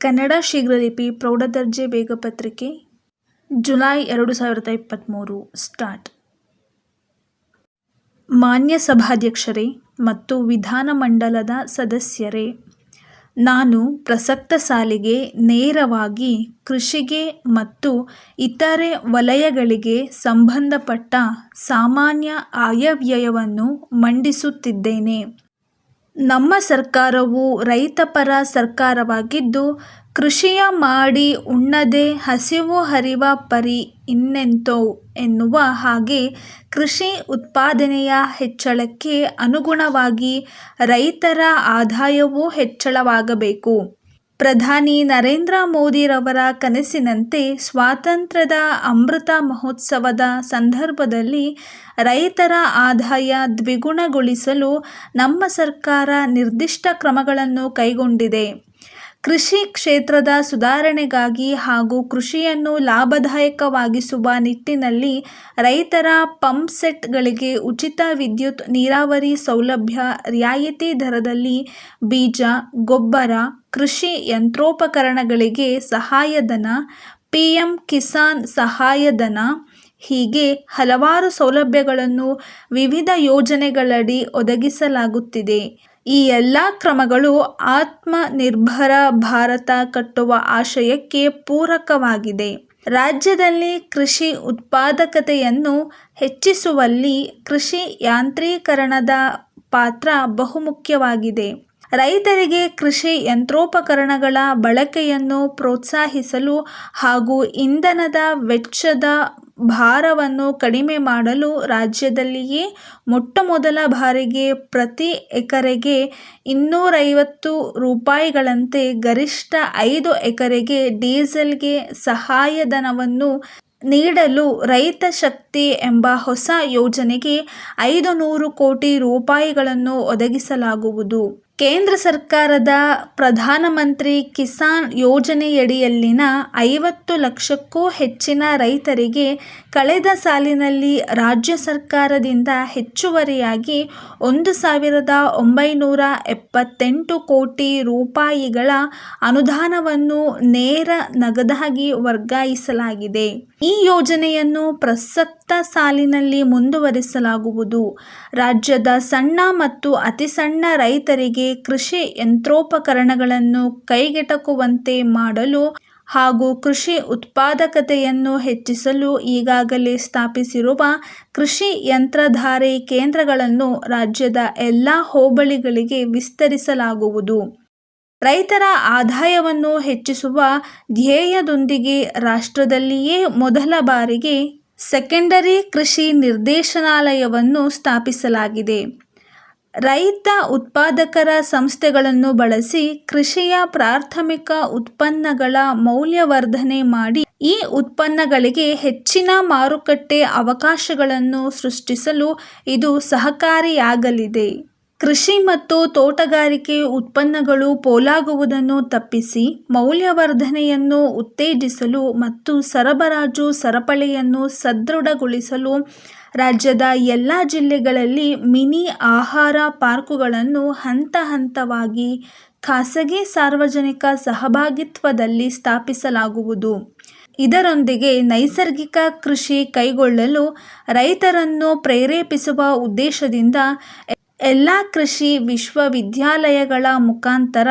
Kannada ಶೀಘ್ರಲಿಪಿ ಪ್ರೌಢದರ್ಜೆ ವೇಗಪತ್ರಿಕೆ July ಎರಡು ಸಾವಿರದ ಇಪ್ಪತ್ತ್ಮೂರು ಸ್ಟಾರ್ಟ್ ಮಾನ್ಯ ಸಭಾಧ್ಯಕ್ಷರೇ ಮತ್ತು ವಿಧಾನಮಂಡಲದ ಸದಸ್ಯರೇ, ನಾನು ಪ್ರಸಕ್ತ ಸಾಲಿಗೆ ನೇರವಾಗಿ ಕೃಷಿಗೆ ಮತ್ತು ಇತರೆ ವಲಯಗಳಿಗೆ ಸಂಬಂಧಪಟ್ಟ ಸಾಮಾನ್ಯ ಆಯವ್ಯಯವನ್ನು ಮಂಡಿಸುತ್ತಿದ್ದೇನೆ. ನಮ್ಮ ಸರ್ಕಾರವು ರೈತಪರ ಸರ್ಕಾರವಾಗಿದ್ದು, ಕೃಷಿಯ ಮಾಡಿ ಉಣ್ಣದೆ ಹಸಿವು ಹರಿವ ಪರಿ ಇನ್ನೆಂತೋ ಎನ್ನುವ ಹಾಗೆ ಕೃಷಿ ಉತ್ಪಾದನೆಯ ಹೆಚ್ಚಳಕ್ಕೆ ಅನುಗುಣವಾಗಿ ರೈತರ ಆದಾಯವೂ ಹೆಚ್ಚಳವಾಗಬೇಕು. ಪ್ರಧಾನಿ ನರೇಂದ್ರ ಮೋದಿರವರ ಕನಸಿನಂತೆ ಸ್ವಾತಂತ್ರ್ಯದ ಅಮೃತ ಮಹೋತ್ಸವದ ಸಂದರ್ಭದಲ್ಲಿ ರೈತರ ಆದಾಯ ದ್ವಿಗುಣಗೊಳಿಸಲು ನಮ್ಮ ಸರ್ಕಾರ ನಿರ್ದಿಷ್ಟ ಕ್ರಮಗಳನ್ನು ಕೈಗೊಂಡಿದೆ. ಕೃಷಿ ಕ್ಷೇತ್ರದ ಸುಧಾರಣೆಗಾಗಿ ಹಾಗೂ ಕೃಷಿಯನ್ನು ಲಾಭದಾಯಕವಾಗಿಸುವ ನಿಟ್ಟಿನಲ್ಲಿ ರೈತರ ಪಂಪ್ಸೆಟ್ಗಳಿಗೆ ಉಚಿತ ವಿದ್ಯುತ್ ನೀರಾವರಿ ಸೌಲಭ್ಯ, ರಿಯಾಯಿತಿ ದರದಲ್ಲಿ ಬೀಜ, ಗೊಬ್ಬರ, ಕೃಷಿ ಯಂತ್ರೋಪಕರಣಗಳಿಗೆ ಸಹಾಯಧನ, ಪಿಎಂ ಕಿಸಾನ್ ಸಹಾಯಧನ ಹೀಗೆ ಹಲವಾರು ಸೌಲಭ್ಯಗಳನ್ನು ವಿವಿಧ ಯೋಜನೆಗಳಡಿ ಒದಗಿಸಲಾಗುತ್ತಿದೆ. ಈ ಎಲ್ಲ ಕ್ರಮಗಳು ಆತ್ಮನಿರ್ಭರ ಭಾರತ ಕಟ್ಟುವ ಆಶಯಕ್ಕೆ ಪೂರಕವಾಗಿದೆ. ರಾಜ್ಯದಲ್ಲಿ ಕೃಷಿ ಉತ್ಪಾದಕತೆಯನ್ನು ಹೆಚ್ಚಿಸುವಲ್ಲಿ ಕೃಷಿ ಯಾಂತ್ರೀಕರಣದ ಪಾತ್ರ ಬಹುಮುಖ್ಯವಾಗಿದೆ. ರೈತರಿಗೆ ಕೃಷಿ ಯಂತ್ರೋಪಕರಣಗಳ ಬಳಕೆಯನ್ನು ಪ್ರೋತ್ಸಾಹಿಸಲು ಹಾಗೂ ಇಂಧನದ ವೆಚ್ಚದ ಭಾರವನ್ನು ಕಡಿಮೆ ಮಾಡಲು ರಾಜ್ಯದಲ್ಲಿಯೇ ಮೊಟ್ಟಮೊದಲ ಬಾರಿಗೆ ಪ್ರತಿ ಎಕರೆಗೆ ಇನ್ನೂರೈವತ್ತು ರೂಪಾಯಿಗಳಂತೆ ಗರಿಷ್ಠ ಐದು ಎಕರೆಗೆ ಡೀಸೆಲ್ಗೆ ಸಹಾಯಧನವನ್ನು ನೀಡಲು ರೈತ ಶಕ್ತಿ ಎಂಬ ಹೊಸ ಯೋಜನೆಗೆ ಐದು ನೂರು ಕೋಟಿ ರೂಪಾಯಿಗಳನ್ನು ಒದಗಿಸಲಾಗುವುದು. ಕೇಂದ್ರ ಸರ್ಕಾರದ ಪ್ರಧಾನಮಂತ್ರಿ ಕಿಸಾನ್ ಯೋಜನೆಯಡಿಯಲ್ಲಿನ ಐವತ್ತು ಲಕ್ಷಕ್ಕೂ ಹೆಚ್ಚಿನ ರೈತರಿಗೆ ಕಳೆದ ಸಾಲಿನಲ್ಲಿ ರಾಜ್ಯ ಸರ್ಕಾರದಿಂದ ಹೆಚ್ಚುವರಿಯಾಗಿ ಒಂದು ಸಾವಿರದ ಒಂಬೈನೂರ ಎಪ್ಪತ್ತೆಂಟು ಕೋಟಿ ರೂಪಾಯಿಗಳ ಅನುದಾನವನ್ನು ನೇರ ನಗದಾಗಿ ವರ್ಗಾಯಿಸಲಾಗಿದೆ. ಈ ಯೋಜನೆಯನ್ನು ಪ್ರಸಕ್ತ ಸಾಲಿನಲ್ಲಿ ಮುಂದುವರಿಸಲಾಗುವುದು. ರಾಜ್ಯದ ಸಣ್ಣ ಮತ್ತು ಅತಿಸಣ್ಣ ರೈತರಿಗೆ ಕೃಷಿ ಯಂತ್ರೋಪಕರಣಗಳನ್ನು ಕೈಗೆಟಕುವಂತೆ ಮಾಡಲು ಹಾಗೂ ಕೃಷಿ ಉತ್ಪಾದಕತೆಯನ್ನು ಹೆಚ್ಚಿಸಲು ಈಗಾಗಲೇ ಸ್ಥಾಪಿಸಿರುವ ಕೃಷಿ ಯಂತ್ರಧಾರೆ ಕೇಂದ್ರಗಳನ್ನು ರಾಜ್ಯದ ಎಲ್ಲ ಹೋಬಳಿಗಳಿಗೆ ವಿಸ್ತರಿಸಲಾಗುವುದು. ರೈತರ ಆದಾಯವನ್ನು ಹೆಚ್ಚಿಸುವ ಧ್ಯೇಯದೊಂದಿಗೆ ರಾಷ್ಟ್ರದಲ್ಲಿಯೇ ಮೊದಲ ಬಾರಿಗೆ ಸೆಕೆಂಡರಿ ಕೃಷಿ ನಿರ್ದೇಶನಾಲಯವನ್ನು ಸ್ಥಾಪಿಸಲಾಗಿದೆ. ರೈತ ಉತ್ಪಾದಕರ ಸಂಸ್ಥೆಗಳನ್ನು ಬಳಸಿ ಕೃಷಿಯ ಪ್ರಾಥಮಿಕ ಉತ್ಪನ್ನಗಳ ಮೌಲ್ಯವರ್ಧನೆ ಮಾಡಿ ಈ ಉತ್ಪನ್ನಗಳಿಗೆ ಹೆಚ್ಚಿನ ಮಾರುಕಟ್ಟೆ ಅವಕಾಶಗಳನ್ನು ಸೃಷ್ಟಿಸಲು ಇದು ಸಹಕಾರಿಯಾಗಲಿದೆ. ಕೃಷಿ ಮತ್ತು ತೋಟಗಾರಿಕೆ ಉತ್ಪನ್ನಗಳು ಪೋಲಾಗುವುದನ್ನು ತಪ್ಪಿಸಿ ಮೌಲ್ಯವರ್ಧನೆಯನ್ನು ಉತ್ತೇಜಿಸಲು ಮತ್ತು ಸರಬರಾಜು ಸರಪಳಿಯನ್ನು ಸದೃಢಗೊಳಿಸಲು ರಾಜ್ಯದ ಎಲ್ಲ ಜಿಲ್ಲೆಗಳಲ್ಲಿ ಮಿನಿ ಆಹಾರ ಪಾರ್ಕುಗಳನ್ನು ಹಂತ ಹಂತವಾಗಿ ಖಾಸಗಿ ಸಾರ್ವಜನಿಕ ಸಹಭಾಗಿತ್ವದಲ್ಲಿ ಸ್ಥಾಪಿಸಲಾಗುವುದು. ಇದರೊಂದಿಗೆ ನೈಸರ್ಗಿಕ ಕೃಷಿ ಕೈಗೊಳ್ಳಲು ರೈತರನ್ನು ಪ್ರೇರೇಪಿಸುವ ಉದ್ದೇಶದಿಂದ ಎಲ್ಲಾ ಕೃಷಿ ವಿಶ್ವವಿದ್ಯಾಲಯಗಳ ಮುಖಾಂತರ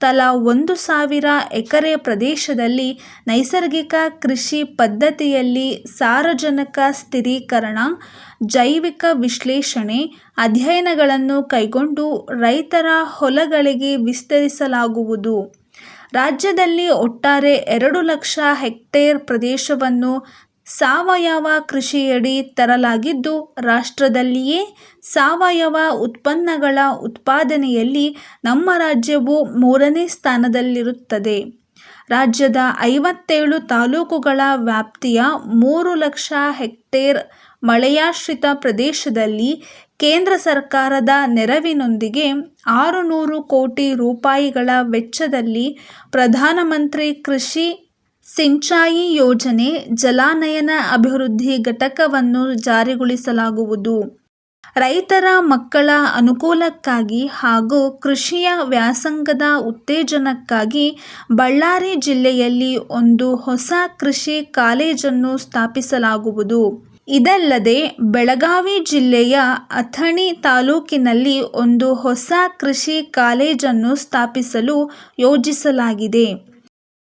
ತಲಾ ಒಂದು ಸಾವಿರ ಎಕರೆ ಪ್ರದೇಶದಲ್ಲಿ ನೈಸರ್ಗಿಕ ಕೃಷಿ ಪದ್ಧತಿಯಲ್ಲಿ ಸಾರಜನಕ ಸ್ಥಿರೀಕರಣ, ಜೈವಿಕ ವಿಶ್ಲೇಷಣೆ ಅಧ್ಯಯನಗಳನ್ನು ಕೈಗೊಂಡು ರೈತರ ಹೊಲಗಳಿಗೆ ವಿಸ್ತರಿಸಲಾಗುವುದು. ರಾಜ್ಯದಲ್ಲಿ ಒಟ್ಟಾರೆ ಎರಡು ಲಕ್ಷ ಹೆಕ್ಟೇರ್ ಪ್ರದೇಶವನ್ನು ಸಾವಯವ ಕೃಷಿಯಡಿ ತರಲಾಗಿದ್ದು, ರಾಷ್ಟ್ರದಲ್ಲಿಯೇ ಸಾವಯವ ಉತ್ಪನ್ನಗಳ ಉತ್ಪಾದನೆಯಲ್ಲಿ ನಮ್ಮ ರಾಜ್ಯವು ಮೂರನೇ ಸ್ಥಾನದಲ್ಲಿರುತ್ತದೆ. ರಾಜ್ಯದ ಐವತ್ತೇಳು ತಾಲೂಕುಗಳ ವ್ಯಾಪ್ತಿಯ ಮೂರು ಲಕ್ಷ ಹೆಕ್ಟೇರ್ ಮಳೆಯಾಶ್ರಿತ ಪ್ರದೇಶದಲ್ಲಿ ಕೇಂದ್ರ ಸರ್ಕಾರದ ನೆರವಿನೊಂದಿಗೆ ಆರು ನೂರು ಕೋಟಿ ರೂಪಾಯಿಗಳ ವೆಚ್ಚದಲ್ಲಿ ಪ್ರಧಾನಮಂತ್ರಿ ಕೃಷಿ ಸಿಂಚಾಯಿ ಯೋಜನೆ ಜಲಾನಯನ ಅಭಿವೃದ್ಧಿ ಘಟಕವನ್ನು ಜಾರಿಗೊಳಿಸಲಾಗುವುದು. ರೈತರ ಮಕ್ಕಳ ಅನುಕೂಲಕ್ಕಾಗಿ ಹಾಗೂ ಕೃಷಿಯ ವ್ಯಾಸಂಗದ ಉತ್ತೇಜನಕ್ಕಾಗಿ ಬಳ್ಳಾರಿ ಜಿಲ್ಲೆಯಲ್ಲಿ ಒಂದು ಹೊಸ ಕೃಷಿ ಕಾಲೇಜನ್ನು ಸ್ಥಾಪಿಸಲಾಗುವುದು ಇದಲ್ಲದೆ ಬೆಳಗಾವಿ ಜಿಲ್ಲೆಯ ಅಥಣಿ ತಾಲೂಕಿನಲ್ಲಿ ಒಂದು ಹೊಸ ಕೃಷಿ ಕಾಲೇಜನ್ನು ಸ್ಥಾಪಿಸಲು ಯೋಜಿಸಲಾಗಿದೆ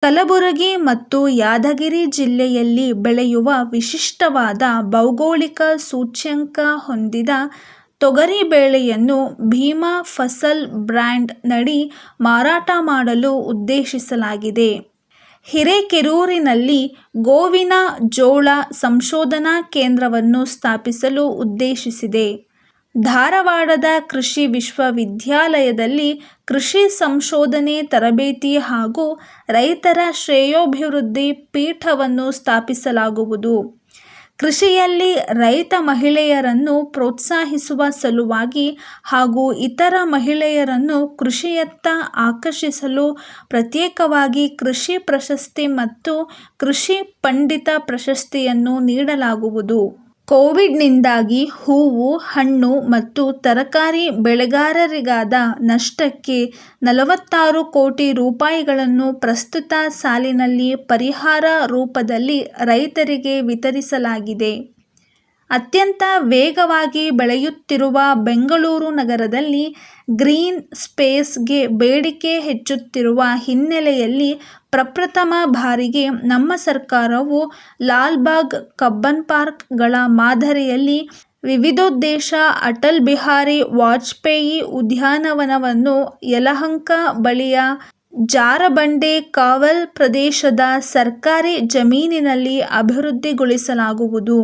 ಕಲಬುರಗಿ ಮತ್ತು ಯಾದಗಿರಿ ಜಿಲ್ಲೆಯಲ್ಲಿ ಬೆಳೆಯುವ ವಿಶಿಷ್ಟವಾದ ಭೌಗೋಳಿಕ ಸೂಚ್ಯಂಕ ಹೊಂದಿದ ತೊಗರಿ ಬೇಳೆಯನ್ನು ಭೀಮಾ ಫಸಲ್ ಬ್ರ್ಯಾಂಡ್ ನಡಿ ಮಾರಾಟ ಮಾಡಲು ಉದ್ದೇಶಿಸಲಾಗಿದೆ. ಹಿರೇಕೆರೂರಿನಲ್ಲಿ ಗೋವಿನ ಜೋಳ ಸಂಶೋಧನಾ ಕೇಂದ್ರವನ್ನು ಸ್ಥಾಪಿಸಲು ಉದ್ದೇಶಿಸಿದೆ. ಧಾರವಾಡದ ಕೃಷಿ ವಿಶ್ವವಿದ್ಯಾಲಯದಲ್ಲಿ ಕೃಷಿ ಸಂಶೋಧನೆ ತರಬೇತಿ ಹಾಗೂ ರೈತರ ಶ್ರೇಯೋಭಿವೃದ್ಧಿ ಪೀಠವನ್ನು ಸ್ಥಾಪಿಸಲಾಗುವುದು. ಕೃಷಿಯಲ್ಲಿ ರೈತ ಮಹಿಳೆಯರನ್ನು ಪ್ರೋತ್ಸಾಹಿಸುವ ಸಲುವಾಗಿ ಹಾಗೂ ಇತರ ಮಹಿಳೆಯರನ್ನು ಕೃಷಿಯತ್ತ ಆಕರ್ಷಿಸಲು ಪ್ರತ್ಯೇಕವಾಗಿ ಕೃಷಿ ಪ್ರಶಸ್ತಿ ಮತ್ತು ಕೃಷಿ ಪಂಡಿತ ಪ್ರಶಸ್ತಿಯನ್ನು ನೀಡಲಾಗುವುದು. ಕೋವಿಡ್ನಿಂದಾಗಿ ಹೂವು, ಹಣ್ಣು ಮತ್ತು ತರಕಾರಿ ಬೆಳೆಗಾರರಿಗಾದ ನಷ್ಟಕ್ಕೆ ನಲವತ್ತಾರು ಕೋಟಿ ರೂಪಾಯಿಗಳನ್ನು ಪ್ರಸ್ತುತ ಸಾಲಿನಲ್ಲಿ ಪರಿಹಾರ ರೂಪದಲ್ಲಿ ರೈತರಿಗೆ ವಿತರಿಸಲಾಗಿದೆ. ಅತ್ಯಂತ ವೇಗವಾಗಿ ಬೆಳೆಯುತ್ತಿರುವ ಬೆಂಗಳೂರು ನಗರದಲ್ಲಿ ಗ್ರೀನ್ ಸ್ಪೇಸ್ಗೆ ಬೇಡಿಕೆ ಹೆಚ್ಚುತ್ತಿರುವ ಹಿನ್ನೆಲೆಯಲ್ಲಿ ಪ್ರಪ್ರಥಮ ಬಾರಿಗೆ ನಮ್ಮ ಸರ್ಕಾರವು ಲಾಲ್ಬಾಗ್ ಕಬ್ಬನ್ ಪಾರ್ಕ್ಗಳ ಮಾದರಿಯಲ್ಲಿ ವಿವಿಧೋದ್ದೇಶ ಅಟಲ್ ಬಿಹಾರಿ ವಾಜಪೇಯಿ ಉದ್ಯಾನವನವನ್ನು ಯಲಹಂಕ ಬಳಿಯ ಜಾರಬಂಡೆ ಕಾವಲ್ ಪ್ರದೇಶದ ಸರ್ಕಾರಿ ಜಮೀನಿನಲ್ಲಿ ಅಭಿವೃದ್ಧಿಗೊಳಿಸಲಾಗುವುದು.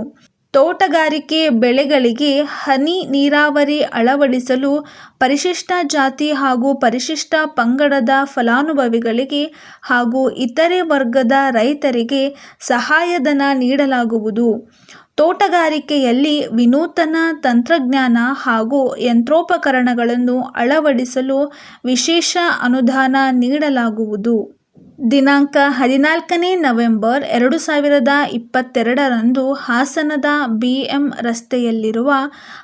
ತೋಟಗಾರಿಕೆ ಬೆಳೆಗಳಿಗೆ ಹನಿ ನೀರಾವರಿ ಅಳವಡಿಸಲು ಪರಿಶಿಷ್ಟ ಜಾತಿ ಹಾಗೂ ಪರಿಶಿಷ್ಟ ಪಂಗಡದ ಫಲಾನುಭವಿಗಳಿಗೆ ಹಾಗೂ ಇತರೆ ವರ್ಗದ ರೈತರಿಗೆ ಸಹಾಯಧನ ನೀಡಲಾಗುವುದು. ತೋಟಗಾರಿಕೆಯಲ್ಲಿ ವಿನೂತನ ತಂತ್ರಜ್ಞಾನ ಹಾಗೂ ಯಂತ್ರೋಪಕರಣಗಳನ್ನು ಅಳವಡಿಸಲು ವಿಶೇಷ ಅನುದಾನ ನೀಡಲಾಗುವುದು. ದಿನಾಂಕ ಹದಿನಾಲ್ಕನೇ ನವೆಂಬರ್ ಎರಡು ಸಾವಿರದ ಇಪ್ಪತ್ತೆರಡರಂದು ಹಾಸನದ ಬಿ ಎಂ ರಸ್ತೆಯಲ್ಲಿರುವ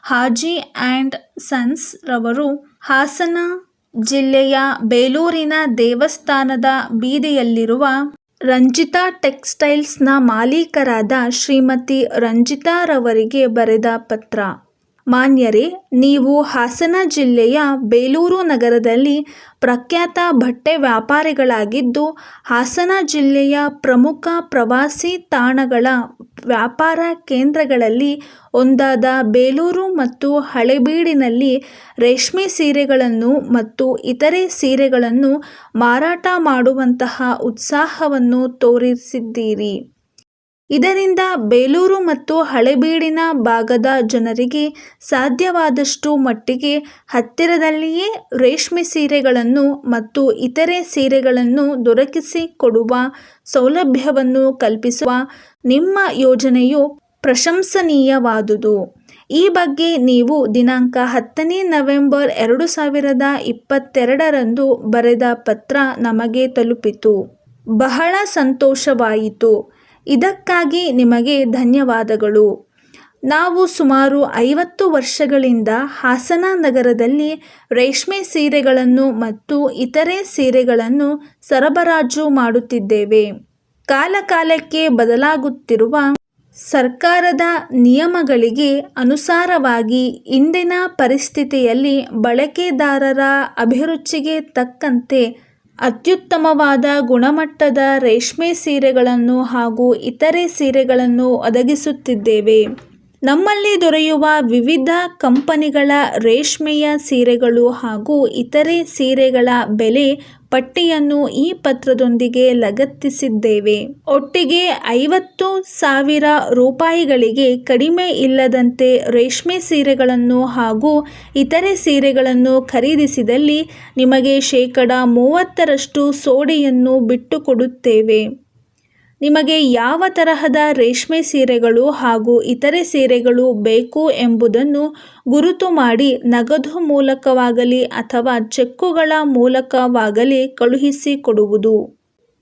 ಹಾಜಿ ಆ್ಯಂಡ್ ಸನ್ಸ್ ರವರು ಹಾಸನ ಜಿಲ್ಲೆಯ ಬೇಲೂರಿನ ದೇವಸ್ಥಾನದ ಬೀದಿಯಲ್ಲಿರುವ ರಂಜಿತಾ ಟೆಕ್ಸ್ಟೈಲ್ಸ್ನ ಮಾಲೀಕರಾದ ಶ್ರೀಮತಿ ರಂಜಿತಾರವರಿಗೆ ಬರೆದ ಪತ್ರ. ಮಾನ್ಯರೇ, ನೀವು ಹಾಸನ ಜಿಲ್ಲೆಯ ಬೇಲೂರು ನಗರದಲ್ಲಿ ಪ್ರಖ್ಯಾತ ಬಟ್ಟೆ ವ್ಯಾಪಾರಿಗಳಾಗಿದ್ದು, ಹಾಸನ ಜಿಲ್ಲೆಯ ಪ್ರಮುಖ ಪ್ರವಾಸಿ ತಾಣಗಳ ವ್ಯಾಪಾರ ಕೇಂದ್ರಗಳಲ್ಲಿ ಒಂದಾದ ಬೇಲೂರು ಮತ್ತು ಹಳೆಬೀಡಿನಲ್ಲಿ ರೇಷ್ಮೆ ಸೀರೆಗಳನ್ನು ಮತ್ತು ಇತರೆ ಸೀರೆಗಳನ್ನು ಮಾರಾಟ ಮಾಡುವಂತಹ ಉತ್ಸಾಹವನ್ನು ತೋರಿಸಿದ್ದೀರಿ. ಇದರಿಂದ ಬೇಲೂರು ಮತ್ತು ಹಳೆಬೀಡಿನ ಭಾಗದ ಜನರಿಗೆ ಸಾಧ್ಯವಾದಷ್ಟು ಮಟ್ಟಿಗೆ ಹತ್ತಿರದಲ್ಲಿಯೇ ರೇಷ್ಮೆ ಸೀರೆಗಳನ್ನು ಮತ್ತು ಇತರೆ ಸೀರೆಗಳನ್ನು ದೊರಕಿಸಿಕೊಡುವ ಸೌಲಭ್ಯವನ್ನು ಕಲ್ಪಿಸುವ ನಿಮ್ಮ ಯೋಜನೆಯು ಪ್ರಶಂಸನೀಯವಾದುದು. ಈ ಬಗ್ಗೆ ನೀವು ದಿನಾಂಕ ಹತ್ತನೇ ನವೆಂಬರ್ ಎರಡು ಸಾವಿರದ ಇಪ್ಪತ್ತೆರಡರಂದು ಬರೆದ ಪತ್ರ ನಮಗೆ ತಲುಪಿತು. ಬಹಳ ಸಂತೋಷವಾಯಿತು. ಇದಕ್ಕಾಗಿ ನಿಮಗೆ ಧನ್ಯವಾದಗಳು. ನಾವು ಸುಮಾರು ಐವತ್ತು ವರ್ಷಗಳಿಂದ ಹಾಸನ ನಗರದಲ್ಲಿ ರೇಷ್ಮೆ ಸೀರೆಗಳನ್ನು ಮತ್ತು ಇತರೆ ಸೀರೆಗಳನ್ನು ಸರಬರಾಜು ಮಾಡುತ್ತಿದ್ದೇವೆ. ಕಾಲಕಾಲಕ್ಕೆ ಬದಲಾಗುತ್ತಿರುವ ಸರ್ಕಾರದ ನಿಯಮಗಳಿಗೆ ಅನುಸಾರವಾಗಿ ಇಂದಿನ ಪರಿಸ್ಥಿತಿಯಲ್ಲಿ ಬಳಕೆದಾರರ ಅಭಿರುಚಿಗೆ ತಕ್ಕಂತೆ ಅತ್ಯುತ್ತಮವಾದ ಗುಣಮಟ್ಟದ ರೇಷ್ಮೆ ಸೀರೆಗಳನ್ನು ಹಾಗೂ ಇತರೆ ಸೀರೆಗಳನ್ನು ಒದಗಿಸುತ್ತಿದ್ದೇವೆ. ನಮ್ಮಲ್ಲಿ ದೊರೆಯುವ ವಿವಿಧ ಕಂಪನಿಗಳ ರೇಷ್ಮೆಯ ಸೀರೆಗಳು ಹಾಗೂ ಇತರೆ ಸೀರೆಗಳ ಬೆಲೆ ಪಟ್ಟಿಯನ್ನು ಈ ಪತ್ರದೊಂದಿಗೆ ಲಗತ್ತಿಸಿದ್ದೇವೆ. ಒಟ್ಟಿಗೆ ಐವತ್ತು ಸಾವಿರ ರೂಪಾಯಿಗಳಿಗೆ ಕಡಿಮೆ ಇಲ್ಲದಂತೆ ರೇಷ್ಮೆ ಸೀರೆಗಳನ್ನು ಹಾಗೂ ಇತರೆ ಸೀರೆಗಳನ್ನು ಖರೀದಿಸಿದಲ್ಲಿ ನಿಮಗೆ ಶೇಕಡ ಮೂವತ್ತರಷ್ಟು ಸೋಡಿಯನ್ನು ಬಿಟ್ಟುಕೊಡುತ್ತೇವೆ. ನಿಮಗೆ ಯಾವ ತರಹದ ರೇಷ್ಮೆ ಸೀರೆಗಳು ಹಾಗೂ ಇತರೆ ಸೀರೆಗಳು ಬೇಕು ಎಂಬುದನ್ನು ಗುರುತು ಮಾಡಿ ನಗದು ಮೂಲಕವಾಗಲಿ ಅಥವಾ ಚೆಕ್ಕುಗಳ ಮೂಲಕವಾಗಲಿ ಕಳುಹಿಸಿಕೊಡುವುದು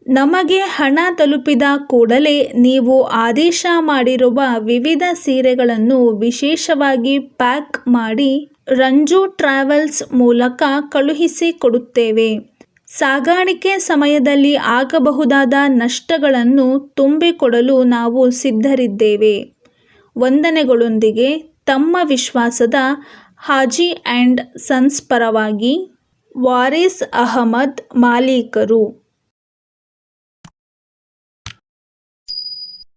ನಮಗೆ ಹಣ ತಲುಪಿದ ಕೂಡಲೇ ನೀವು ಆದೇಶ ಮಾಡಿರುವ ವಿವಿಧ ಸೀರೆಗಳನ್ನು ವಿಶೇಷವಾಗಿ ಪ್ಯಾಕ್ ಮಾಡಿ ರಂಜು ಟ್ರಾವೆಲ್ಸ್ ಮೂಲಕ ಕಳುಹಿಸಿಕೊಡುತ್ತೇವೆ ಸಾಗಾಣಿಕೆ ಸಮಯದಲ್ಲಿ ಆಗಬಹುದಾದ ನಷ್ಟಗಳನ್ನು ತುಂಬಿಕೊಡಲು ನಾವು ಸಿದ್ಧರಿದ್ದೇವೆ. ವಂದನೆಗಳೊಂದಿಗೆ ತಮ್ಮ ವಿಶ್ವಾಸದ ಹಾಜಿ ಆ್ಯಂಡ್ ಸನ್ಸ್ ಪರವಾಗಿ ವಾರಿಸ್ ಅಹಮದ್ ಮಾಲೀಕರು.